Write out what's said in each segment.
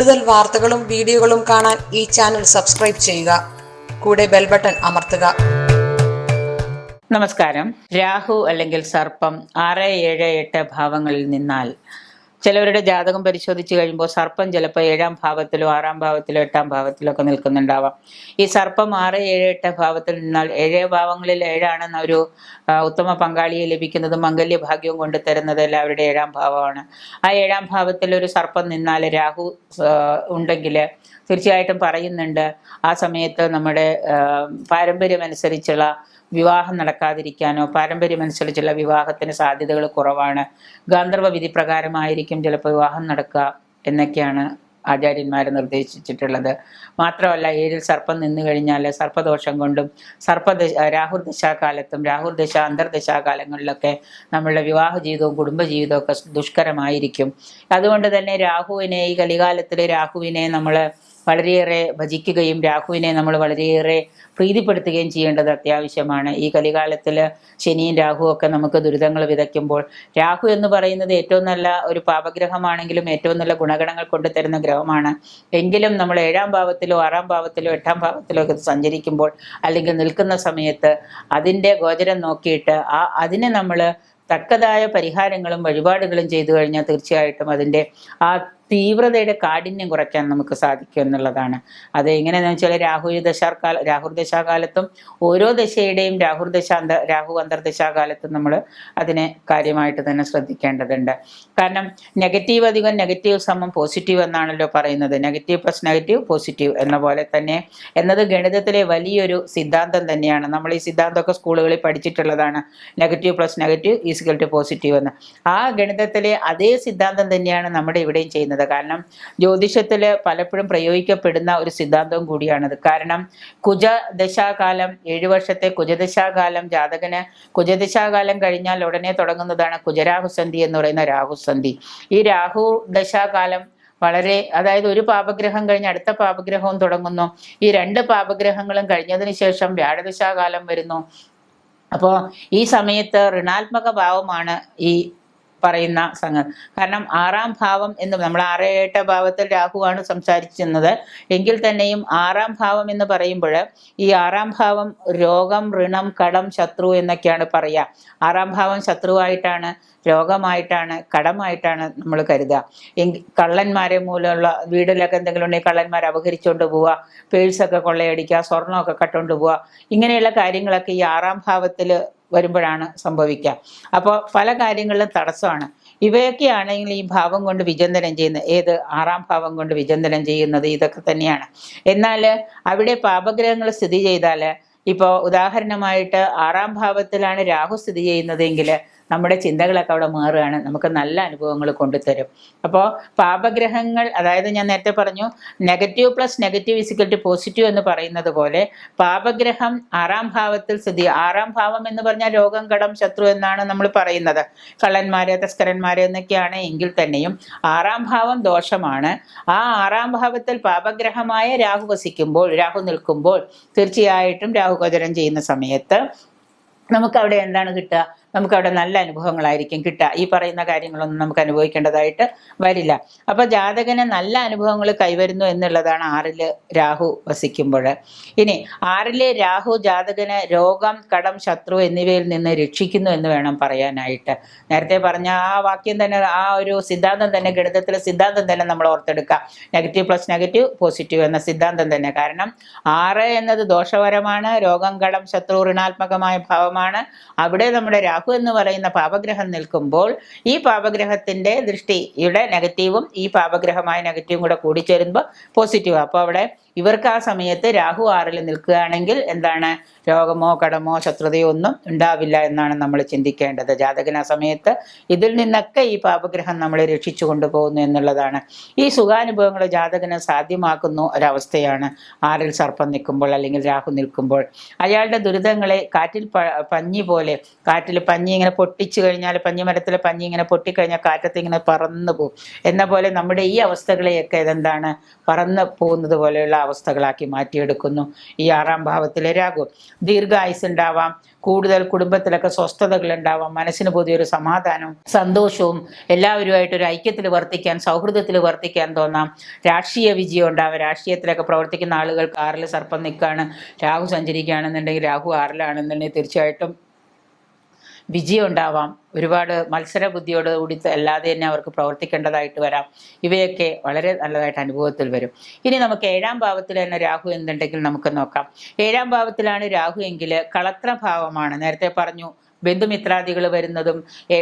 കൂടുതൽ വാർത്തകളും വീഡിയോകളും കാണാൻ ഈ ചാനൽ സബ്സ്ക്രൈബ് ചെയ്യുക. കൂടെ ബെൽ ബട്ടൺ അമർത്തുക. നമസ്കാരം. രാഹു അല്ലെങ്കിൽ സർപ്പം ആറ് ഏഴ് എട്ട് ഭാവങ്ങളിൽ നിന്നാൽ ചിലവരുടെ ജാതകം പരിശോധിച്ച് കഴിയുമ്പോൾ സർപ്പം ചിലപ്പോൾ ഏഴാം ഭാവത്തിലോ ആറാം ഭാവത്തിലോ എട്ടാം ഭാവത്തിലോ ഒക്കെ നിൽക്കുന്നുണ്ടാവാം. ഈ സർപ്പം ആറ് ഏഴ് എട്ട് ഭാവത്തിൽ നിന്നാൽ ഏഴ് ഭാവങ്ങളിൽ ഏഴാണെന്ന ഒരു ഉത്തമ പങ്കാളിയെ ലഭിക്കുന്നത് മംഗല്യ ഭാഗ്യവും കൊണ്ട് തരുന്നത് എല്ലാവരുടെ ഏഴാം ഭാവമാണ്. ആ ഏഴാം ഭാവത്തിൽ ഒരു സർപ്പം നിന്നാൽ രാഹു ഉണ്ടെങ്കിൽ തീർച്ചയായിട്ടും പറയുന്നുണ്ട് ആ സമയത്ത് നമ്മുടെ പാരമ്പര്യമനുസരിച്ചുള്ള വിവാഹം നടക്കാതിരിക്കാനോ പാരമ്പര്യമനുസരിച്ചുള്ള വിവാഹത്തിന് സാധ്യതകൾ കുറവാണ്. ഗാന്ധർവ വിധി പ്രകാരമായിരിക്കും ചിലപ്പോൾ വിവാഹം നടക്കുക എന്നൊക്കെയാണ് ആചാര്യന്മാർ നിർദ്ദേശിച്ചിട്ടുള്ളത്. മാത്രമല്ല ഏഴിൽ സർപ്പം നിന്നു കഴിഞ്ഞാൽ സർപ്പദോഷം കൊണ്ടും സർപ്പദശ രാഹുർ രാഹുർദശ അന്തർദശാകാലങ്ങളിലൊക്കെ നമ്മളുടെ വിവാഹ ജീവിതവും കുടുംബ ജീവിതവും ഒക്കെ ദുഷ്കരമായിരിക്കും. അതുകൊണ്ട് തന്നെ രാഹുവിനെ ഈ കലികാലത്തിൽ രാഹുവിനെ നമ്മൾ വളരെയേറെ ഭജിക്കുകയും രാഹുവിനെ നമ്മൾ വളരെയേറെ പ്രീതിപ്പെടുത്തുകയും ചെയ്യേണ്ടത് അത്യാവശ്യമാണ്. ഈ കലികാലത്തിൽ ശനിയും രാഹുവും ഒക്കെ നമുക്ക് ദുരിതങ്ങൾ വിതയ്ക്കുമ്പോൾ രാഹു എന്ന് പറയുന്നത് ഏറ്റവും നല്ല ഒരു പാപഗ്രഹമാണെങ്കിലും ഏറ്റവും നല്ല ഗുണഗണങ്ങൾ കൊണ്ടുതരുന്ന ഗ്രഹമാണ്. എങ്കിലും നമ്മൾ ഏഴാം ഭാവത്തിലോ ആറാം ഭാവത്തിലോ എട്ടാം ഭാവത്തിലോ ഒക്കെ സഞ്ചരിക്കുമ്പോൾ അല്ലെങ്കിൽ നിൽക്കുന്ന സമയത്ത് അതിന്റെ ഗോചരം നോക്കിയിട്ട് ആ അതിനെ നമ്മൾ തക്കതായ പരിഹാരങ്ങളും വഴിപാടുകളും ചെയ്തു കഴിഞ്ഞാൽ തീർച്ചയായിട്ടും അതിന്റെ ആ തീവ്രതയുടെ കാഠിന്യം കുറയ്ക്കാൻ നമുക്ക് സാധിക്കും എന്നുള്ളതാണ്. അത് എങ്ങനെയാണെന്ന് വെച്ചാൽ രാഹു ദശാകാല രാഹുർ ദശാകാലത്തും ഓരോ ദശയുടെയും രാഹുർ ദശ അന്ത രാഹു അന്തർദശാകാലത്തും നമ്മൾ അതിനെ കാര്യമായിട്ട് തന്നെ ശ്രദ്ധിക്കേണ്ടതുണ്ട്. കാരണം നെഗറ്റീവ് അധികം നെഗറ്റീവ് സമം പോസിറ്റീവ് എന്നാണല്ലോ പറയുന്നത്. നെഗറ്റീവ് പ്ലസ് നെഗറ്റീവ് പോസിറ്റീവ് എന്ന പോലെ തന്നെ എന്നത് ഗണിതത്തിലെ വലിയൊരു സിദ്ധാന്തം തന്നെയാണ്. നമ്മൾ ഈ സിദ്ധാന്തമൊക്കെ സ്കൂളുകളിൽ പഠിച്ചിട്ടുള്ളതാണ്. Negative plus negative is equal to positive എന്ന്. ആ ഗണിതത്തിലെ അതേ സിദ്ധാന്തം തന്നെയാണ് നമ്മുടെ ഇവിടെയും ചെയ്യുന്നത്. കാരണം ജ്യോതിഷത്തിൽ പലപ്പോഴും പ്രയോഗിക്കപ്പെടുന്ന ഒരു സിദ്ധാന്തവും കൂടിയാണത്. കാരണം കുജദശാകാലം ഏഴു വർഷത്തെ കുജദശാകാലം ജാതകന് കുജദശാകാലം കഴിഞ്ഞാൽ ഉടനെ തുടങ്ങുന്നതാണ് കുജരാഹുസന്ധി എന്ന് പറയുന്ന രാഹുസന്ധി. ഈ രാഹു ദശാകാലം വളരെ അതായത് ഒരു പാപഗ്രഹം കഴിഞ്ഞ് അടുത്ത പാപഗ്രഹവും തുടങ്ങുന്നു. ഈ രണ്ട് പാപഗ്രഹങ്ങളും കഴിഞ്ഞതിന് ശേഷം വ്യാഴദശാകാലം വരുന്നു. അപ്പോൾ ഈ സമയത്ത് ഋണാത്മക ഭാവമാണ് ഈ പറയുന്ന സംഗതി കാരണം ആറാം ഭാവം എന്ന് നമ്മൾ ആറ് എട്ട് ഭാവത്തിൽ രാഹുവാണ് സംസാരിച്ചിരുന്നത്. എങ്കിൽ തന്നെയും ആറാം ഭാവം എന്ന് പറയുമ്പോൾ ഈ ആറാം ഭാവം രോഗം ഋണം കടം ശത്രു എന്നൊക്കെയാണ് പറയുക ആറാം ഭാവം ശത്രുവായിട്ടാണ് രോഗമായിട്ടാണ് കടമായിട്ടാണ് നമ്മൾ കരുതുക. എങ്കിൽ കള്ളന്മാരെ മൂലമുള്ള വീടിലൊക്കെ എന്തെങ്കിലും ഉണ്ടെങ്കിൽ കള്ളന്മാർ അപഹരിച്ചുകൊണ്ട് പോവുക പേഴ്സൊക്കെ കൊള്ളയടിക്കുക സ്വർണമൊക്കെ കട്ടുകൊണ്ട് പോവുക ഇങ്ങനെയുള്ള കാര്യങ്ങളൊക്കെ ഈ ആറാം ഭാവത്തിൽ വരുമ്പോഴാണ് സംഭവിക്കുക. അപ്പോൾ പല കാര്യങ്ങളിലും തടസ്സമാണ്. ഇവയൊക്കെയാണെങ്കിൽ ഈ ഭാവം കൊണ്ട് വിചന്തനം ചെയ്യുന്നത്. ഏത്? ആറാം ഭാവം കൊണ്ട് വിചന്തനം ചെയ്യുന്നത് ഇതൊക്കെ തന്നെയാണ്. എന്നാൽ അവിടെ പാപഗ്രഹങ്ങൾ സ്ഥിതി ചെയ്താൽ ഇപ്പോൾ ഉദാഹരണമായിട്ട് ആറാം ഭാവത്തിലാണ് രാഹു സ്ഥിതി ചെയ്യുന്നതെങ്കിൽ നമ്മുടെ ചിന്തകളൊക്കെ അവിടെ മാറുകയാണ്. നമുക്ക് നല്ല അനുഭവങ്ങൾ കൊണ്ടുതരും. അപ്പോൾ പാപഗ്രഹങ്ങൾ അതായത് ഞാൻ നേരത്തെ പറഞ്ഞു negative plus negative is equal to positive എന്ന് പറയുന്നത് പോലെ പാപഗ്രഹം ആറാം ഭാവത്തിൽ സ്ഥിതി ആറാം ഭാവം എന്ന് പറഞ്ഞാൽ രോഗം കടം ശത്രു എന്നാണ് നമ്മൾ പറയുന്നത്. കള്ളന്മാരെ തസ്കരന്മാരെ എന്നൊക്കെയാണ് എങ്കിൽ തന്നെയും ആറാം ഭാവം ദോഷമാണ്. ആ ആറാം ഭാവത്തിൽ പാപഗ്രഹമായ രാഹു വസിക്കുമ്പോൾ രാഹു നിൽക്കുമ്പോൾ തീർച്ചയായിട്ടും രാഹു ഗോചരം ചെയ്യുന്ന സമയത്ത് നമുക്ക് അവിടെ എന്താണ് കിട്ടുക? നമുക്ക് അവിടെ നല്ല അനുഭവങ്ങളായിരിക്കും കിട്ടുക. ഈ പറയുന്ന കാര്യങ്ങളൊന്നും നമുക്ക് അനുഭവിക്കേണ്ടതായിട്ട് വരില്ല. അപ്പോൾ ജാതകന് നല്ല അനുഭവങ്ങൾ കൈവരുന്നു എന്നുള്ളതാണ് ആറിൽ രാഹു വസിക്കുമ്പോൾ. ഇനി ആറിലെ രാഹു ജാതകന് രോഗം കടം ശത്രു എന്നിവയിൽ നിന്ന് രക്ഷിക്കുന്നു എന്ന് വേണം പറയാനായിട്ട്. നേരത്തെ പറഞ്ഞ ആ വാക്യം തന്നെ ആ ഒരു സിദ്ധാന്തം തന്നെ ഗണിതത്തിലെ സിദ്ധാന്തം തന്നെ നമ്മൾ ഓർത്തെടുക്കുക. നെഗറ്റീവ് പ്ലസ് നെഗറ്റീവ് പോസിറ്റീവ് എന്ന സിദ്ധാന്തം തന്നെ. കാരണം ആറ് എന്നത് ദോഷപരമാണ് രോഗം കടം ശത്രു ഋണാത്മകമായ ഭാവമാണ്. അവിടെ നമ്മുടെ രാഹു എന്ന് പറയുന്ന പാപഗ്രഹം നിൽക്കുമ്പോൾ ഈ പാപഗ്രഹത്തിന്റെ ദൃഷ്ടിയുടെ നെഗറ്റീവും ഈ പാപഗ്രഹമായ നെഗറ്റീവും കൂടെ കൂടിച്ചേരുമ്പോൾ പോസിറ്റീവ്. അപ്പോൾ അവിടെ ഇവർക്ക് ആ സമയത്ത് രാഹു ആറിൽ നിൽക്കുകയാണെങ്കിൽ എന്താണ്? രോഗമോ കടമോ ശത്രുതയോ ഒന്നും ഉണ്ടാവില്ല എന്നാണ് നമ്മൾ ചിന്തിക്കേണ്ടത്. ജാതകൻ ആ സമയത്ത് ഇതിൽ നിന്നൊക്കെ ഈ പാപഗ്രഹം നമ്മളെ രക്ഷിച്ചു കൊണ്ടുപോകുന്നു എന്നുള്ളതാണ്. ഈ സുഖാനുഭവങ്ങൾ ജാതകന് സാധ്യമാക്കുന്നു ഒരവസ്ഥയാണ്. ആറിൽ സർപ്പം നിൽക്കുമ്പോൾ അല്ലെങ്കിൽ രാഹു നിൽക്കുമ്പോൾ അയാളുടെ ദുരിതങ്ങളെ കാറ്റിൽ പഞ്ഞി പോലെ കാറ്റിൽ പഞ്ഞി ഇങ്ങനെ പൊട്ടിച്ചു കഴിഞ്ഞാൽ പഞ്ഞിമരത്തിലെ പഞ്ഞി ഇങ്ങനെ പൊട്ടിക്കഴിഞ്ഞാൽ കാറ്റത്ത് ഇങ്ങനെ പറന്നു പോകും. എന്ന പോലെ നമ്മുടെ ഈ അവസ്ഥകളെയൊക്കെ ഇതെന്താണ്? പറന്ന് പോകുന്നത് പോലെയുള്ള അവസ്ഥകളാക്കി മാറ്റിയെടുക്കുന്നു. ഈ ആറാം ഭാവത്തിലെ രാഹു ദീർഘായുസ് ഉണ്ടാവാം കൂടുതൽ കുടുംബത്തിലൊക്കെ സ്വസ്ഥതകൾ ഉണ്ടാവാം മനസ്സിന് പുതിയൊരു സമാധാനവും സന്തോഷവും എല്ലാവരുമായിട്ട് ഒരു ഐക്യത്തിൽ വർത്തിക്കാൻ സൗഹൃദത്തിൽ വർത്തിക്കാൻ തോന്നാം. രാഷ്ട്രീയ വിജയം ഉണ്ടാവാം. രാഷ്ട്രീയത്തിലൊക്കെ പ്രവർത്തിക്കുന്ന ആളുകൾക്ക് ആറിൽ സർപ്പം നിൽക്കുകയാണ് രാഹു സഞ്ചരിക്കുകയാണെന്നുണ്ടെങ്കിൽ രാഹു ആറിലാണെന്നുണ്ടെങ്കിൽ തീർച്ചയായിട്ടും വിജയം ഉണ്ടാവാം. ഒരുപാട് മത്സര ബുദ്ധിയോട് കൂടി അല്ലാതെ തന്നെ അവർക്ക് പ്രവർത്തിക്കേണ്ടതായിട്ട് വരാം. ഇവയൊക്കെ വളരെ നല്ലതായിട്ട് അനുഭവത്തിൽ വരും. ഇനി നമുക്ക് ഏഴാം ഭാവത്തിൽ തന്നെ രാഹു എന്തുണ്ടെങ്കിൽ നമുക്ക് നോക്കാം. ഏഴാം ഭാവത്തിലാണ് രാഹു എങ്കിൽ കളത്രഭാവമാണ്. നേരത്തെ പറഞ്ഞു ബന്ധുമിത്രാദികൾ വരുന്നതും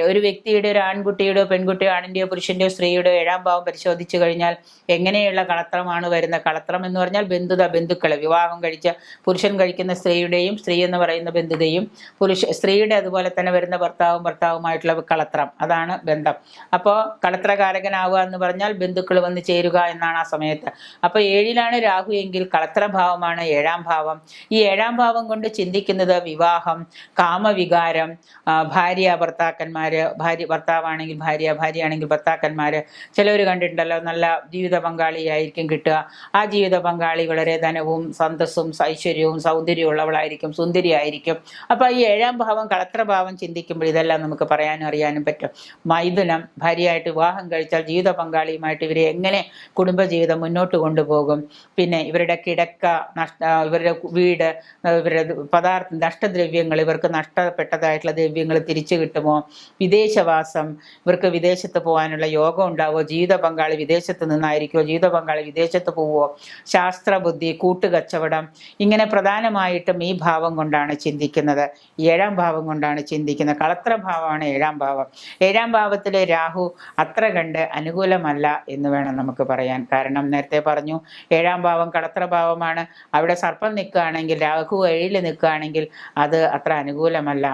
ഒരു വ്യക്തിയുടെ ഒരു ആൺകുട്ടിയുടെയോ പെൺകുട്ടിയോ ആണിന്റെയോ പുരുഷന്റെയോ സ്ത്രീയുടെയോ ഏഴാം ഭാവം പരിശോധിച്ചു കഴിഞ്ഞാൽ എങ്ങനെയുള്ള കളത്രമാണ് വരുന്ന കളത്രം എന്ന് പറഞ്ഞാൽ ബന്ധുത ബന്ധുക്കൾ വിവാഹം കഴിച്ച പുരുഷൻ കഴിക്കുന്ന സ്ത്രീയുടെയും സ്ത്രീ എന്ന് പറയുന്ന ബന്ധുതയും പുരുഷ സ്ത്രീയുടെ അതുപോലെ തന്നെ വരുന്ന ഭർത്താവും ഭർത്താവുമായിട്ടുള്ള കളത്രം. അതാണ് ബന്ധം. അപ്പോൾ കളത്രകാരകനാവുക എന്ന് പറഞ്ഞാൽ ബന്ധുക്കൾ വന്ന് ചേരുക എന്നാണ് ആ സമയത്ത്. അപ്പോൾ ഏഴിലാണ് രാഹു എങ്കിൽ കളത്രഭാവമാണ് ഏഴാം ഭാവം. ഈ ഏഴാം ഭാവം കൊണ്ട് ചിന്തിക്കുന്നത് വിവാഹം കാമവികാരം ഭാര്യ ഭർത്താക്കന്മാർ ഭാര്യ ഭർത്താവാണെങ്കിൽ ഭാര്യ ഭാര്യയാണെങ്കിൽ ഭർത്താക്കന്മാർ ചിലവർ കണ്ടിട്ടുണ്ടല്ലോ നല്ല ജീവിത പങ്കാളിയായിരിക്കും കിട്ടുക. ആ ജീവിത പങ്കാളി വളരെ ധനവും സന്തസ്സും ഐശ്വര്യവും സൗന്ദര്യവും ഉള്ളവളായിരിക്കും സുന്ദരിയായിരിക്കും. അപ്പോൾ ഈ ഏഴാം ഭാവം കളത്രഭാവം ചിന്തിക്കുമ്പോൾ ഇതെല്ലാം നമുക്ക് പറയാനും അറിയാനും പറ്റും. മൈഥുനം ഭാര്യയായിട്ട് വിവാഹം കഴിച്ചാൽ ജീവിത പങ്കാളിയുമായിട്ട് ഇവരെ എങ്ങനെ കുടുംബജീവിതം മുന്നോട്ട് കൊണ്ടുപോകും? പിന്നെ ഇവരുടെ കിടക്ക നഷ്ട ഇവരുടെ വീട് ഇവരുടെ പദാർത്ഥ നഷ്ടദ്രവ്യങ്ങൾ ഇവർക്ക് നഷ്ടപ്പെട്ടതായിട്ടുള്ള ദ്രവ്യങ്ങൾ തിരിച്ചു കിട്ടുമോ? വിദേശവാസം ഇവർക്ക് വിദേശത്ത് പോകാനുള്ള യോഗം ഉണ്ടാവുമോ? ജീവിത പങ്കാളി വിദേശത്ത് നിന്നായിരിക്കുമോ? ജീവിത പങ്കാളി വിദേശത്ത് പോവുമോ? ശാസ്ത്രബുദ്ധി കൂട്ടുകച്ചവടം ഇങ്ങനെ പ്രധാനമായിട്ടും ഈ ഭാവം കൊണ്ടാണ് ചിന്തിക്കുന്നത്. ഏഴാം ഭാവം കൊണ്ടാണ് ചിന്തിക്കുന്നത്. കളത്ര ഭാവമാണ് ഏഴാം ഭാവം. ഏഴാം ഭാവത്തിലെ രാഹു അത്ര കണ്ട് അനുകൂലമല്ല എന്ന് വേണം നമുക്ക് പറയാൻ. കാരണം നേരത്തെ പറഞ്ഞു ഏഴാം ഭാവം കടത്ര ഭാവമാണ്. അവിടെ സർപ്പം നിൽക്കുകയാണെങ്കിൽ രാഹു ഏഴിൽ നിൽക്കുകയാണെങ്കിൽ അത് അത്ര അനുകൂലമല്ല.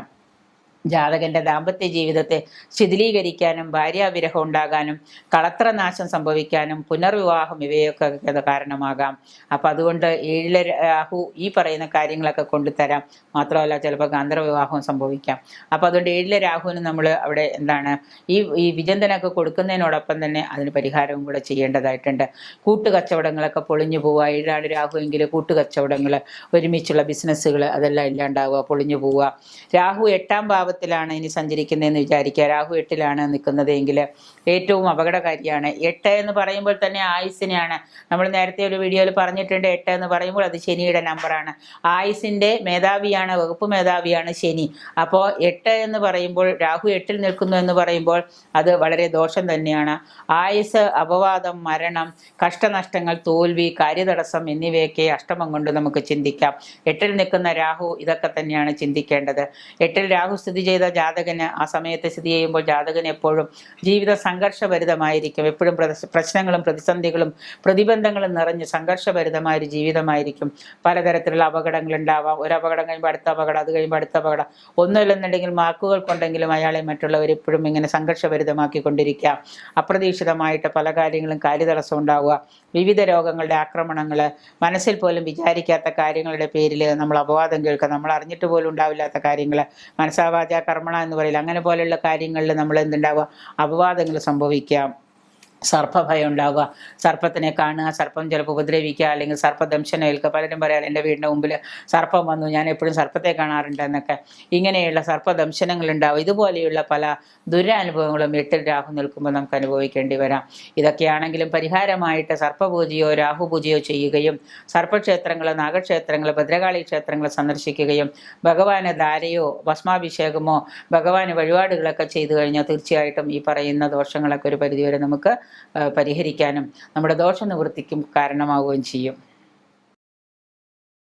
ജാതകന്റെ ദാമ്പത്യ ജീവിതത്തെ ശിഥിലീകരിക്കാനും ഭാര്യാവിരഹം ഉണ്ടാകാനും കളത്രനാശം സംഭവിക്കാനും പുനർവിവാഹം ഇവയൊക്കെ കാരണമാകാം. അപ്പം അതുകൊണ്ട് ഏഴിലെ രാഹു ഈ പറയുന്ന കാര്യങ്ങളൊക്കെ കൊണ്ടുതരാം. മാത്രമല്ല ചിലപ്പോൾ ഗാന്ധർവിവാഹവും സംഭവിക്കാം. അപ്പം അതുകൊണ്ട് ഏഴിലെ രാഹുവിന് നമ്മൾ അവിടെ എന്താണ് ഈ ഈ വിചന്തനൊക്കെ കൊടുക്കുന്നതിനോടൊപ്പം തന്നെ അതിന് പരിഹാരവും കൂടെ ചെയ്യേണ്ടതായിട്ടുണ്ട്. കൂട്ടുകച്ചവടങ്ങളൊക്കെ പൊളിഞ്ഞു പോവുക. ഏഴാണ് രാഹുവെങ്കിൽ കൂട്ടുകച്ചവടങ്ങൾ ഒരുമിച്ചുള്ള ബിസിനസ്സുകൾ അതെല്ലാം ഇല്ലാണ്ടാവുക പൊളിഞ്ഞു പോവുക. രാഹു എട്ടാം ഭാവത്തിലാണ് ഇനി സഞ്ചരിക്കുന്നതെന്ന് വിചാരിക്കുക. രാഹു എട്ടിലാണ് നിൽക്കുന്നത് എങ്കിൽ ഏറ്റവും അപകടകാരിയാണ്. എട്ട് എന്ന് പറയുമ്പോൾ തന്നെ ആയുസിനെയാണ്. നമ്മൾ നേരത്തെ ഒരു വീഡിയോയിൽ പറഞ്ഞിട്ടുണ്ട് എട്ട് എന്ന് പറയുമ്പോൾ അത് ശനിയുടെ നമ്പറാണ് ആയുസിന്റെ മേധാവിയാണ് വകുപ്പ് മേധാവിയാണ് ശനി. അപ്പോൾ എട്ട് എന്ന് പറയുമ്പോൾ രാഹു എട്ടിൽ നിൽക്കുന്നു എന്ന് പറയുമ്പോൾ അത് വളരെ ദോഷം തന്നെയാണ്. ആയുസ് അപവാദം മരണം കഷ്ടനഷ്ടങ്ങൾ തോൽവി കാര്യതടസ്സം എന്നിവയൊക്കെ അഷ്ടമം കൊണ്ട് നമുക്ക് ചിന്തിക്കാം. എട്ടിൽ നിൽക്കുന്ന രാഹു ഇതൊക്കെ തന്നെയാണ് ചിന്തിക്കേണ്ടത്. എട്ടിൽ രാഹു സ്ഥിതി ചെയ്ത ജാതകന് ആ സമയത്ത് സ്ഥിതി ചെയ്യുമ്പോൾ ജാതകന് എപ്പോഴും ജീവിത സംഘർഷഭരിതമായിരിക്കും. എപ്പോഴും പ്രശ്നങ്ങളും പ്രതിസന്ധികളും പ്രതിബന്ധങ്ങളും നിറഞ്ഞ് സംഘർഷഭരിതമായ ജീവിതമായിരിക്കും. പലതരത്തിലുള്ള അപകടങ്ങൾ ഉണ്ടാവാം. ഒരു അപകടം കഴിയുമ്പോൾ അടുത്ത അപകടം അത് കഴിയുമ്പോൾ അടുത്ത അപകടം. ഒന്നുമില്ലെന്നുണ്ടെങ്കിൽ മാർക്കുകൾ കൊണ്ടെങ്കിലും അയാളെ മറ്റുള്ളവർ എപ്പോഴും ഇങ്ങനെ സംഘർഷഭരിതമാക്കിക്കൊണ്ടിരിക്കുക. അപ്രതീക്ഷിതമായിട്ട് പല കാര്യങ്ങളും കാര്യതടസ്സം ഉണ്ടാവുക. വിവിധ രോഗങ്ങളുടെ ആക്രമണങ്ങൾ മനസ്സിൽ പോലും വിചാരിക്കാത്ത കാര്യങ്ങളുടെ പേരിൽ നമ്മൾ അപവാദം കേൾക്കുക. നമ്മൾ അറിഞ്ഞിട്ട് പോലും ഉണ്ടാവില്ലാത്ത കാര്യങ്ങൾ മനസ്സാവാച കർമ്മണ എന്ന് പറയില്ല. അങ്ങനെ പോലെയുള്ള കാര്യങ്ങളിൽ നമ്മൾ എന്തുണ്ടാവുക? അപവാദങ്ങൾ സംഭവിക്കാം. സർപ്പഭയം ഉണ്ടാവുക. സർപ്പത്തിനെ കാണുക സർപ്പം ചിലപ്പോൾ ഉപദ്രവിക്കുക അല്ലെങ്കിൽ സർപ്പദംശനം ഏൽക്കുക പലരും പറയാം എന്റെ വീടിന്റെ മുമ്പിൽ സർപ്പം വന്നു ഞാൻ എപ്പോഴും സർപ്പത്തെ കാണാറുണ്ട് എന്നൊക്കെ. ഇങ്ങനെയുള്ള സർപ്പദംശനങ്ങൾ ഉണ്ടാവും. ഇതുപോലെയുള്ള പല ദുരനുഭവങ്ങളും എട്ടിൽ രാഹു നിൽക്കുമ്പോൾ നമുക്ക് അനുഭവിക്കേണ്ടി വരാം. ഇതൊക്കെയാണെങ്കിലും പരിഹാരമായിട്ട് സർപ്പപൂജയോ രാഹുപൂജയോ ചെയ്യുകയും സർപ്പക്ഷേത്രങ്ങൾ നാഗക്ഷേത്രങ്ങൾ ഭദ്രകാളി ക്ഷേത്രങ്ങൾ സന്ദർശിക്കുകയും ഭഗവാന് ധാരയോ ഭസ്മാഭിഷേകമോ ഭഗവാന് വഴിപാടുകളൊക്കെ ചെയ്തു കഴിഞ്ഞാൽ തീർച്ചയായിട്ടും ഈ പറയുന്ന ദോഷങ്ങളൊക്കെ ഒരു പരിധിവരെ നമുക്ക് പരിഹരിക്കാനും നമ്മുടെ ദോഷനിവൃത്തിക്കും കാരണമാവുകയും ചെയ്യും.